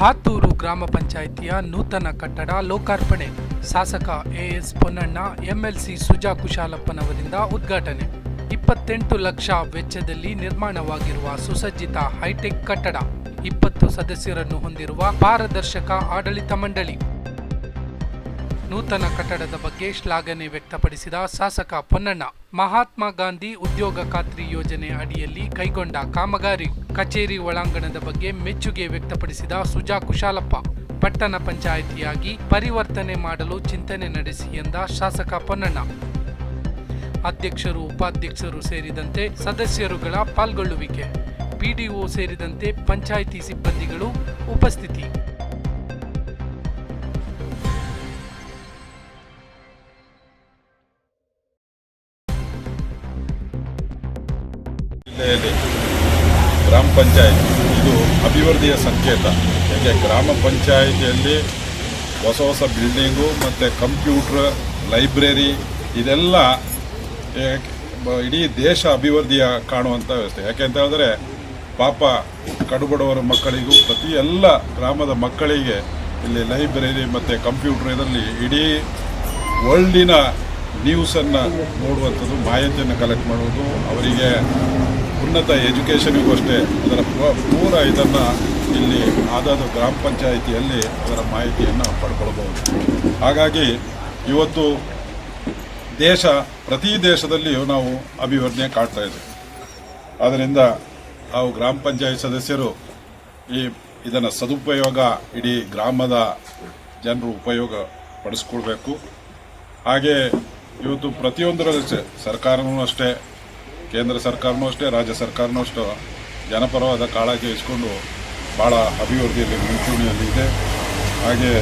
ಹಾತೂರು ಗ್ರಾಮ ಪಂಚಾಯಿತಿಯ ನೂತನ ಕಟ್ಟಡ ಲೋಕಾರ್ಪಣೆ. ಶಾಸಕ ಎಎಸ್ ಪೊನ್ನಣ್ಣ, ಎಂಎಲ್ಸಿ ಸುಜಾ ಕುಶಾಲಪ್ಪನವರಿಂದ ಉದ್ಘಾಟನೆ. ಇಪ್ಪತ್ತೆಂಟು ಲಕ್ಷ ವೆಚ್ಚದಲ್ಲಿ ನಿರ್ಮಾಣವಾಗಿರುವ ಸುಸಜ್ಜಿತ ಹೈಟೆಕ್ ಕಟ್ಟಡ. ಇಪ್ಪತ್ತು ಸದಸ್ಯರನ್ನು ಹೊಂದಿರುವ ಪಾರದರ್ಶಕ ಆಡಳಿತ ಮಂಡಳಿ. ನೂತನ ಕಟ್ಟಡದ ಬಗ್ಗೆ ಶ್ಲಾಘನೆ ವ್ಯಕ್ತಪಡಿಸಿದ ಶಾಸಕ ಪೊನ್ನಣ್ಣ. ಮಹಾತ್ಮ ಗಾಂಧಿ ಉದ್ಯೋಗ ಖಾತ್ರಿ ಯೋಜನೆ ಅಡಿಯಲ್ಲಿ ಕೈಗೊಂಡ ಕಾಮಗಾರಿ ಕಚೇರಿ ಒಳಾಂಗಣದ ಬಗ್ಗೆ ಮೆಚ್ಚುಗೆ ವ್ಯಕ್ತಪಡಿಸಿದ ಸುಜಾ ಕುಶಾಲಪ್ಪ. ಪಟ್ಟಣ ಪಂಚಾಯಿತಿಯಾಗಿ ಪರಿವರ್ತನೆ ಮಾಡಲು ಚಿಂತನೆ ನಡೆಸಿ ಎಂದ ಶಾಸಕ ಪೊನ್ನಣ್ಣ. ಅಧ್ಯಕ್ಷರು, ಉಪಾಧ್ಯಕ್ಷರು ಸೇರಿದಂತೆ ಸದಸ್ಯರುಗಳ ಪಾಲ್ಗೊಳ್ಳುವಿಕೆ. ಪಿಡಿಒ ಸೇರಿದಂತೆ ಪಂಚಾಯಿತಿ ಸಿಬ್ಬಂದಿಗಳು ಉಪಸ್ಥಿತಿ. ಜಿಲ್ಲೆಯಲ್ಲಿ ಗ್ರಾಮ ಪಂಚಾಯತ್. ಇದು ಅಭಿವೃದ್ಧಿಯ ಸಂಕೇತ. ಯಾಕೆ? ಗ್ರಾಮ ಪಂಚಾಯಿತಿಯಲ್ಲಿ ಹೊಸ ಹೊಸ ಬಿಲ್ಡಿಂಗು ಮತ್ತು ಕಂಪ್ಯೂಟ್ರ್ ಲೈಬ್ರರಿ ಇದೆಲ್ಲ ಇಡೀ ದೇಶ ಅಭಿವೃದ್ಧಿಯ ಕಾಣುವಂಥ ವ್ಯವಸ್ಥೆ. ಯಾಕೆ ಅಂತ ಹೇಳಿದ್ರೆ ಪಾಪ ಕಡುಬಡವರ ಮಕ್ಕಳಿಗೂ ಪ್ರತಿ ಎಲ್ಲ ಗ್ರಾಮದ ಮಕ್ಕಳಿಗೆ ಇಲ್ಲಿ ಲೈಬ್ರರಿ ಮತ್ತು ಕಂಪ್ಯೂಟ್ರ್ ಇದರಲ್ಲಿ ಇಡೀ ವರ್ಲ್ಡಿನ ನ್ಯೂಸನ್ನು ನೋಡುವಂಥದ್ದು, ಮಾಹಿತಿಯನ್ನು ಕಲೆಕ್ಟ್ ಮಾಡುವುದು, ಅವರಿಗೆ ಉನ್ನತ ಎಜುಕೇಷನಿಗೂ ಅಷ್ಟೇ ಅದರ ಪೂರ ಇದನ್ನು ಇಲ್ಲಿ ಆದಾದ ಗ್ರಾಮ ಪಂಚಾಯಿತಿಯಲ್ಲಿ ಅದರ ಮಾಹಿತಿಯನ್ನು ಪಡ್ಕೊಳ್ಬಹುದು. ಹಾಗಾಗಿ ಇವತ್ತು ದೇಶ, ಪ್ರತಿ ದೇಶದಲ್ಲಿಯೂ ನಾವು ಅಭಿವೃದ್ಧಿ ಕಾಡ್ತಾ ಇದೆ. ಆದ್ದರಿಂದ ನಾವು ಗ್ರಾಮ ಪಂಚಾಯತ್ ಸದಸ್ಯರು ಈ ಇದನ್ನು ಸದುಪಯೋಗ ಇಡೀ ಗ್ರಾಮದ ಜನರು ಉಪಯೋಗ ಪಡಿಸ್ಕೊಳ್ಬೇಕು. ಹಾಗೆ ಇವತ್ತು ಪ್ರತಿಯೊಂದರ ಸರ್ಕಾರವೂ ಅಷ್ಟೇ ಕೇಂದ್ರ ಸರ್ಕಾರನೂ ಅಷ್ಟೇ, ರಾಜ್ಯ ಸರ್ಕಾರನೂ ಅಷ್ಟು. ಜನಪರವಾದ ಕಾಳಜಿ ವಹಿಸ್ಕೊಂಡು ಭಾಳ ಅಭಿವೃದ್ಧಿಯಲ್ಲಿ ಮುಂಚೂಣಿಯಲ್ಲಿ ಇದೆ. ಹಾಗೆ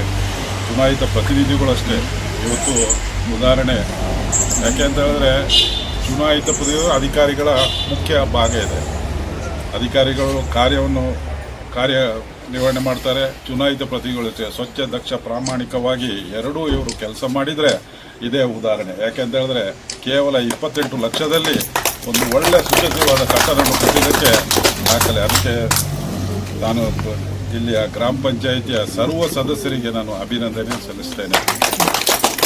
ಚುನಾಯಿತ ಪ್ರತಿನಿಧಿಗಳಷ್ಟೇ ಇವತ್ತು ಉದಾಹರಣೆ, ಯಾಕೆ ಅಂತ ಹೇಳಿದ್ರೆ ಚುನಾಯಿತ ಪ್ರತಿನಿಧಿಗಳು ಅಧಿಕಾರಿಗಳ ಮುಖ್ಯ ಭಾಗ ಇದೆ. ಅಧಿಕಾರಿಗಳು ಕಾರ್ಯವನ್ನು, ಕಾರ್ಯ ನಿರ್ವಹಣೆ ಮಾಡ್ತಾರೆ. ಚುನಾಯಿತ ಪ್ರತಿನಿಧಿಗಳು ಅಷ್ಟೇ. ಸ್ವಚ್ಛ, ದಕ್ಷ, ಪ್ರಾಮಾಣಿಕವಾಗಿ ಎರಡೂ ಇವರು ಕೆಲಸ ಮಾಡಿದರೆ ಇದೇ ಉದಾಹರಣೆ. ಯಾಕೆಂತ ಹೇಳಿದ್ರೆ ಕೇವಲ ಇಪ್ಪತ್ತೆಂಟು ಲಕ್ಷದಲ್ಲಿ ಒಂದು ಒಳ್ಳೆ ಸುಸಜ್ಜಿತವಾದ ಕಟ್ಟಡವನ್ನು ಕಟ್ಟಿದ್ದಕ್ಕೆ ದಾಖಲೆ. ಅದಕ್ಕೆ ನಾನು ಇಲ್ಲಿಯ ಗ್ರಾಮ ಪಂಚಾಯಿತಿಯ ಸರ್ವ ಸದಸ್ಯರಿಗೆ ನಾನು ಅಭಿನಂದನೆ ಸಲ್ಲಿಸ್ತೇನೆ.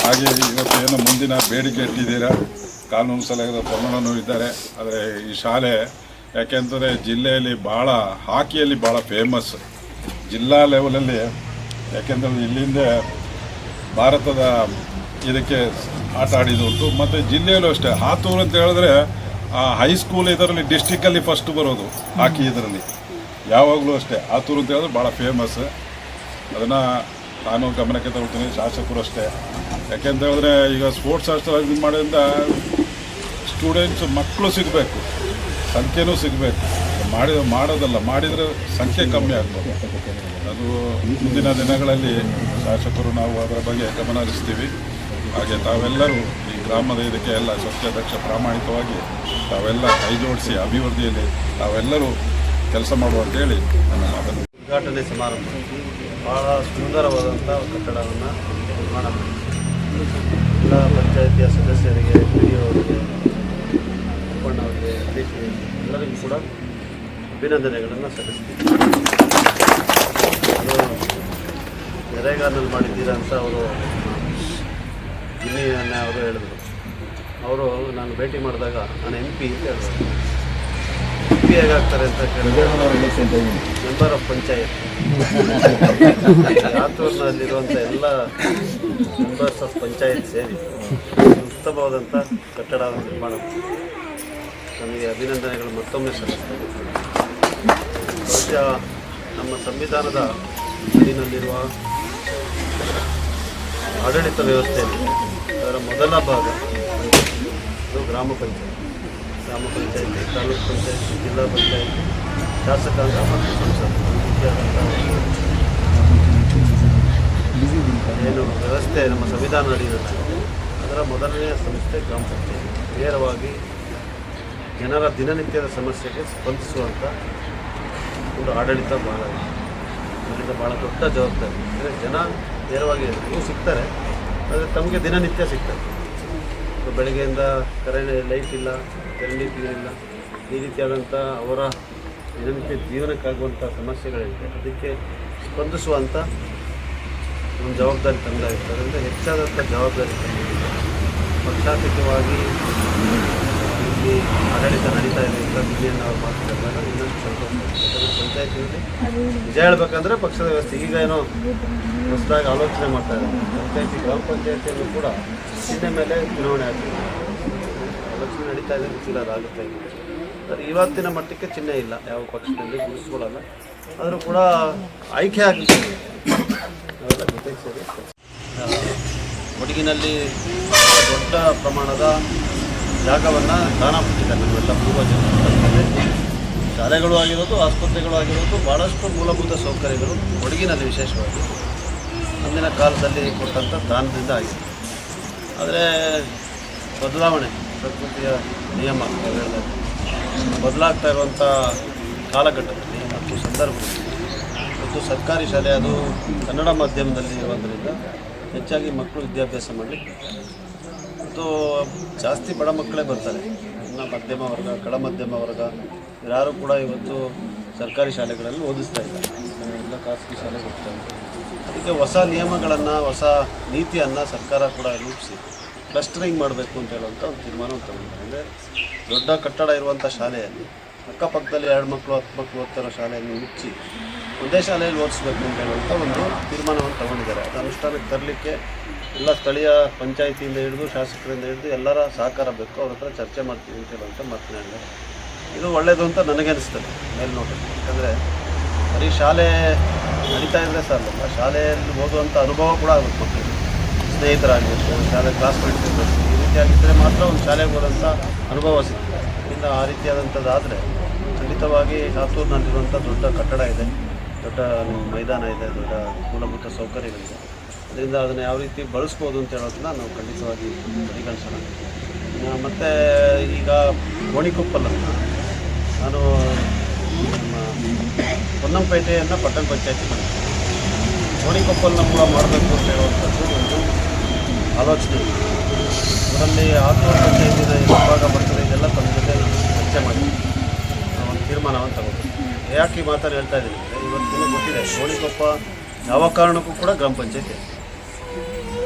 ಹಾಗೆ ಇವತ್ತು ಏನು ಮುಂದಿನ ಬೇಡಿಕೆ ಇಟ್ಟಿದ್ದೀರಾ? ಕಾನೂನು ಸಲಹೆಗಳ ಪ್ರಮಾಣನೂ ಇದ್ದಾರೆ. ಆದರೆ ಈ ಶಾಲೆ ಯಾಕೆಂದರೆ ಜಿಲ್ಲೆಯಲ್ಲಿ ಭಾಳ, ಹಾಕಿಯಲ್ಲಿ ಭಾಳ ಫೇಮಸ್ ಜಿಲ್ಲಾ ಲೆವೆಲಲ್ಲಿ ಯಾಕೆಂದರೆ ಇಲ್ಲಿಂದ ಭಾರತದ ಇದಕ್ಕೆ ಆಟ ಆಡಿದುಂಟು ಮತ್ತು ಜಿಲ್ಲೆಯಲ್ಲೂ ಅಷ್ಟೇ. ಹಾತೂರು ಅಂತ ಹೇಳಿದ್ರೆ ಆ ಹೈಸ್ಕೂಲ್ ಇದರಲ್ಲಿ ಡಿಸ್ಟಿಕ್ಕಲ್ಲಿ ಫಸ್ಟ್ ಬರೋದು, ಹಾಕಿ ಇದರಲ್ಲಿ. ಯಾವಾಗಲೂ ಅಷ್ಟೇ. ಆತೂರು ಅಂತ ಹೇಳಿದ್ರೆ ಭಾಳ ಫೇಮಸ್ ಅದನ್ನು ನಾನು ಗಮನಕ್ಕೆ ತಗೊಳ್ತೀನಿ, ಶಾಸಕರು ಅಷ್ಟೇ. ಯಾಕೆಂತ ಹೇಳಿದ್ರೆ ಈಗ ಸ್ಪೋರ್ಟ್ಸ್ ಹಾಸ್ಟೆಲ್ ಇದು ಮಾಡೋದ್ರಿಂದ ಸ್ಟೂಡೆಂಟ್ಸ್ ಮಕ್ಕಳು ಸಿಗಬೇಕು, ಸಂಖ್ಯೆನೂ ಸಿಗಬೇಕು. ಮಾಡಿದ ಮಾಡೋದಲ್ಲ, ಮಾಡಿದರೆ ಸಂಖ್ಯೆ ಕಮ್ಮಿ ಆಗ್ಬೋದು. ಅದು ಮುಂದಿನ ದಿನಗಳಲ್ಲಿ ಶಾಸಕರು ನಾವು ಅದರ ಬಗ್ಗೆ ಗಮನ ಹರಿಸ್ತೀವಿ. ಹಾಗೆ ತಾವೆಲ್ಲರೂ ಈ ಗ್ರಾಮದ ಇದಕ್ಕೆ ಎಲ್ಲ ದಕ್ಷ ಪ್ರಾಮಾಣಿಕವಾಗಿ ತಾವೆಲ್ಲ ಕೈ ಜೋಡಿಸಿ ಅಭಿವೃದ್ಧಿಯಲ್ಲಿ ತಾವೆಲ್ಲರೂ ಕೆಲಸ ಮಾಡುವ ಅಂತೇಳಿ ನನ್ನ ಮಾತನ್ನು. ಉದ್ಘಾಟನೆ ಸಮಾರಂಭ. ಬಹಳ ಸುಂದರವಾದಂಥ ಕಟ್ಟಡವನ್ನು ನಿರ್ಮಾಣ ಎಲ್ಲ ಪಂಚಾಯಿತಿಯ ಸದಸ್ಯರಿಗೆ ಪಿ ಡಿ ಅವರಿಗೆ ಎಲ್ಲರಿಗೂ ಕೂಡ ಅಭಿನಂದನೆಗಳನ್ನು ಸಲ್ಲಿಸ್ತೀನಿ. ಅದು ನೆರೆಗಾನಲ್ಲಿ ಮಾಡಿದ್ದೀರಾ ಅಂತ ಅವರು ವಿನಯನ್ನ ಅವರು ಹೇಳಿದರು. ಅವರು ನಾನು ಭೇಟಿ ಮಾಡಿದಾಗ ನಾನು ಎಂ ಪಿ ಎಂ ಪಿ ಹೇಗಾಗ್ತಾರೆ ಅಂತ ಕೇಳಿದ್ರೆ, ಮೆಂಬರ್ ಆಫ್ ಪಂಚಾಯತ್. ಆತೂರಿನಲ್ಲಿರುವಂಥ ಎಲ್ಲ ಮೆಂಬರ್ಸ್ ಆಫ್ ಪಂಚಾಯತ್ ಸೇರಿ ಉತ್ತಮವಾದಂಥ ಕಟ್ಟಡ ನಿರ್ಮಾಣ. ನನಗೆ ಅಭಿನಂದನೆಗಳು ಮತ್ತೊಮ್ಮೆ ಸಲ್ಲಿಸ್ತೇನೆ. ಬಹುಶಃ ನಮ್ಮ ಸಂವಿಧಾನದ ಅಡಿನಲ್ಲಿರುವ ಆಡಳಿತ ವ್ಯವಸ್ಥೆಯಲ್ಲಿ ಅದರ ಮೊದಲ ಭಾಗ ಅದು ಗ್ರಾಮ ಪಂಚಾಯತ್. ಗ್ರಾಮ ಪಂಚಾಯತಿ, ತಾಲೂಕು ಪಂಚಾಯತಿ, ಜಿಲ್ಲಾ ಪಂಚಾಯತಿ, ಶಾಸಕಾಂಗ ಮತ್ತು ಸಂಸತ್. ಈ ರೀತಿಯಾದಂಥ ಏನು ವ್ಯವಸ್ಥೆ, ನಮ್ಮ ಸಂವಿಧಾನ ನಡೆಯುತ್ತೆ. ಅದರ ಮೊದಲನೆಯ ಸಂಸ್ಥೆ ಗ್ರಾಮ ಪಂಚಾಯತ್. ನೇರವಾಗಿ ಜನರ ದಿನನಿತ್ಯದ ಸಮಸ್ಯೆಗೆ ಸ್ಪಂದಿಸುವಂಥ ಒಂದು ಆಡಳಿತ ಭಾಗ ಇದೆ. ಅದರಿಂದ ಭಾಳ ದೊಡ್ಡ ಜವಾಬ್ದಾರಿ. ಅಂದರೆ ಜನ ನೇರವಾಗಿ ಸಿಗ್ತಾರೆ, ಆದರೆ ತಮಗೆ ದಿನನಿತ್ಯ ಸಿಗ್ತಾರೆ ಬೆಳಗ್ಗೆಯಿಂದ ಕರೆಂಟ್ ಲೈಟ್ ಇಲ್ಲ ಚರಂಡಿ ನೀರಿಲ್ಲ ಈ ರೀತಿಯಾದಂಥ ಅವರ ದಿನನಿತ್ಯ ಜೀವನಕ್ಕಾಗುವಂಥ ಸಮಸ್ಯೆಗಳಿದೆ. ಅದಕ್ಕೆ ಸ್ಪಂದಿಸುವಂಥ ಒಂದು ಜವಾಬ್ದಾರಿ ತಂದಾಗಿತ್ತು ಅದರಿಂದ ಹೆಚ್ಚಾದಂಥ ಜವಾಬ್ದಾರಿ ತಂದಿದೆ ಪಕ್ಷಾತೀತವಾಗಿ ಇಲ್ಲಿ ಆಡಳಿತ ನಡೀತಾ ಇದೆ. ಅಂತ ಬಿಜೆಪಿ ನಾವು ಮಾತಾಡಿದಾಗ ಇನ್ನಷ್ಟು ಸಂತೋಷ ಯಾಕಂದರೆ ನಿಜ ಹೇಳ್ಬೇಕಂದ್ರೆ ಪಕ್ಷದ ವ್ಯವಸ್ಥೆ ಈಗ ಏನೋ ಹೊಸದಾಗಿ ಆಲೋಚನೆ ಮಾಡ್ತಾ ಇದ್ದಾರೆ. ಪಂಚಾಯತಿ, ಗ್ರಾಮ ಪಂಚಾಯತಿಯಲ್ಲೂ ಕೂಡ ಚಿಹ್ನೆ ಮೇಲೆ ಚುನಾವಣೆ ಆಗ್ತದೆ. ಆಲೋಚನೆ ನಡೀತಾ ಇದೆ ಗೊತ್ತಿಲ್ಲ ಅದಾಗುತ್ತೆ ಆದರೆ ಇವತ್ತಿನ ಮಟ್ಟಕ್ಕೆ ಚಿಹ್ನೆ ಇಲ್ಲ. ಯಾವ ಪಕ್ಷದಲ್ಲಿ ಗುರುತಿಸ್ಕೊಳ್ಳಲ್ಲ. ಆದರೂ ಕೂಡ ಆಯ್ಕೆ ಆಗಲಿ ಅವೆಲ್ಲ ಜೊತೆಗೆ ಕೊಡಗಿನಲ್ಲಿ ದೊಡ್ಡ ಪ್ರಮಾಣದ ಜಾಗವನ್ನು ದಾನ ಕೊಟ್ಟಿದ್ದಾರೆ ನಮ್ಮೆಲ್ಲ ಪೂರ್ವಜರು ಶಾಲೆಗಳು ಆಗಿರೋದು, ಆಸ್ಪತ್ರೆಗಳು ಆಗಿರೋದು ಭಾಳಷ್ಟು ಮೂಲಭೂತ ಸೌಕರ್ಯಗಳು ಕೊಡಗಿನಲ್ಲಿ ವಿಶೇಷವಾಗಿ ಅಂದಿನ ಕಾಲದಲ್ಲಿ ಕೊಟ್ಟಂಥ ದಾನದಿಂದ ಆಗಿದೆ. ಆದರೆ ಬದಲಾವಣೆ, ಪ್ರಕೃತಿಯ ನಿಯಮ ಬದಲಾಗ್ತಾ ಇರುವಂಥ ಕಾಲಘಟ್ಟದಲ್ಲಿ, ಮತ್ತು ಸಂದರ್ಭದಲ್ಲಿ, ಮತ್ತು ಸರ್ಕಾರಿ ಶಾಲೆ ಅದು ಕನ್ನಡ ಮಾಧ್ಯಮದಲ್ಲಿ ಇರೋದರಿಂದ ಹೆಚ್ಚಾಗಿ ಮಕ್ಕಳು ವಿದ್ಯಾಭ್ಯಾಸ ಮಾಡಲಿಕ್ಕೆ ಮತ್ತು ಜಾಸ್ತಿ ಬಡ ಮಕ್ಕಳೇ ಬರ್ತಾರೆ. ಇನ್ನು ಮಧ್ಯಮ ವರ್ಗ, ಕಡ ಮಧ್ಯಮ ವರ್ಗ, ಯಾರು ಕೂಡ ಇವತ್ತು ಸರ್ಕಾರಿ ಶಾಲೆಗಳಲ್ಲಿ ಓದಿಸ್ತಾ ಇಲ್ಲ. ಎಲ್ಲ ಖಾಸಗಿ ಶಾಲೆಗೆ ಹೋಗ್ತಾ ಇದ್ದಾರೆ ಅದಕ್ಕೆ ಹೊಸ ನಿಯಮಗಳನ್ನು, ಹೊಸ ನೀತಿಯನ್ನು ಸರ್ಕಾರ ಕೂಡ ರೂಪಿಸಿ ಕ್ಲಸ್ಟರಿಂಗ್ ಮಾಡಬೇಕು ಅಂತ ಹೇಳುವಂಥ ಒಂದು ತೀರ್ಮಾನವನ್ನು ತಗೊಂಡಿದ್ದಾರೆ ಅಂದರೆ ದೊಡ್ಡ ಕಟ್ಟಡ ಇರುವಂಥ ಶಾಲೆಯಲ್ಲಿ, ಅಕ್ಕಪಕ್ಕದಲ್ಲಿ ಎರಡು ಮಕ್ಕಳು ಹತ್ತು ಮಕ್ಕಳು ಓದ್ತಿರೋ ಶಾಲೆಯನ್ನು ಮುಚ್ಚಿ ಒಂದೇ ಶಾಲೆಯಲ್ಲಿ ಓದಿಸ್ಬೇಕು ಅಂತ ಹೇಳುವಂಥ ಒಂದು ತೀರ್ಮಾನವನ್ನು ತಗೊಂಡಿದ್ದಾರೆ. ಅದು ಅನುಷ್ಠಾನಕ್ಕೆ ತರಲಿಕ್ಕೆ ಎಲ್ಲ ಸ್ಥಳೀಯ ಪಂಚಾಯಿತಿಯಿಂದ ಹಿಡಿದು, ಶಾಸಕರಿಂದ ಹಿಡಿದು ಎಲ್ಲರ ಸಹಕಾರ ಬೇಕು. ಅವ್ರ ಹತ್ರ ಚರ್ಚೆ ಮಾಡ್ತೀವಿ ಅಂತ ಹೇಳುವಂಥ ಮಾತನಾಡಿದೆ ಇದು ಒಳ್ಳೆಯದು ಅಂತ ನನಗೆ ಅನಿಸ್ತದೆ ಮೇಲ್ನೋಟಕ್ಕೆ. ಯಾಕಂದರೆ ಬರೀ ಶಾಲೆ ನಡೀತಾ ಇದ್ದರೆ ಸಾಲಲ್ಲ, ಶಾಲೆಯಲ್ಲಿ ಓದುವಂಥ ಅನುಭವ ಕೂಡ ಆಗುತ್ತೆ ಮಕ್ಕಳಿಗೆ. ಸ್ನೇಹಿತರಾಗಬೇಕು ಶಾಲೆ ಕ್ಲಾಸ್ಮೇಟ್ಸ್ ಇರಬೇಕು ಈ ರೀತಿಯಾಗಿದ್ದರೆ ಮಾತ್ರ ಒಂದು ಶಾಲೆಗೆ ಹೋದಂಥ ಅನುಭವ ಸಿಗ್ತದೆ. ಇನ್ನು ಆ ರೀತಿಯಾದಂಥದ್ದಾದರೆ ಖಂಡಿತವಾಗಿ ಹಾತೂರಿನಲ್ಲಿರುವಂಥ ದೊಡ್ಡ ಕಟ್ಟಡ ಇದೆ. ದೊಡ್ಡ ಮೈದಾನ ಇದೆ, ದೊಡ್ಡ ಮೂಲಭೂತ ಸೌಕರ್ಯಗಳಿದೆ. ಅದರಿಂದ ಅದನ್ನು ಯಾವ ರೀತಿ ಬಳಸ್ಬೋದು ಅಂತ ಹೇಳೋದನ್ನ ನಾವು ಖಂಡಿತವಾಗಿ ಪರಿಗಣಿಸೋಣ. ಮತ್ತು ಈಗ ಗೋಣಿಕೊಪ್ಪಲನ್ನು ನಾನು ನಮ್ಮ ಹೊನ್ನಂಪೇಟೆಯನ್ನು ಪಟ್ಟಣ ಪಂಚಾಯತಿ ಮಾಡಿದ್ದೆ ಗೋಣಿಕೊಪ್ಪಲನ್ನ ಕೂಡ ಮಾಡಬೇಕು ಅಂತ ಹೇಳುವಂಥದ್ದು ಒಂದು ಆಲೋಚನೆ. ಅದರಲ್ಲಿ ಆತ್ಮ ಪಂಚಾಯತಿನ ವಿಭಾಗ ಬರ್ತದೆ, ಇದೆಲ್ಲ ತಮ್ಮ ಜೊತೆ ಚರ್ಚೆ ಮಾಡಿ ಒಂದು ತೀರ್ಮಾನವನ್ನು ತಗೋಬೇಕು ಯಾಕೆ ಈ ಮಾತನ್ನು ಹೇಳ್ತಾ ಇದ್ದೀನಿ ಅಂದರೆ, ಇವತ್ತಿನ ಗೊತ್ತಿದೆ, ಗೋಣಿಕೊಪ್ಪ ಯಾವ ಕಾರಣಕ್ಕೂ ಕೂಡ ಗ್ರಾಮ ಪಂಚಾಯತಿ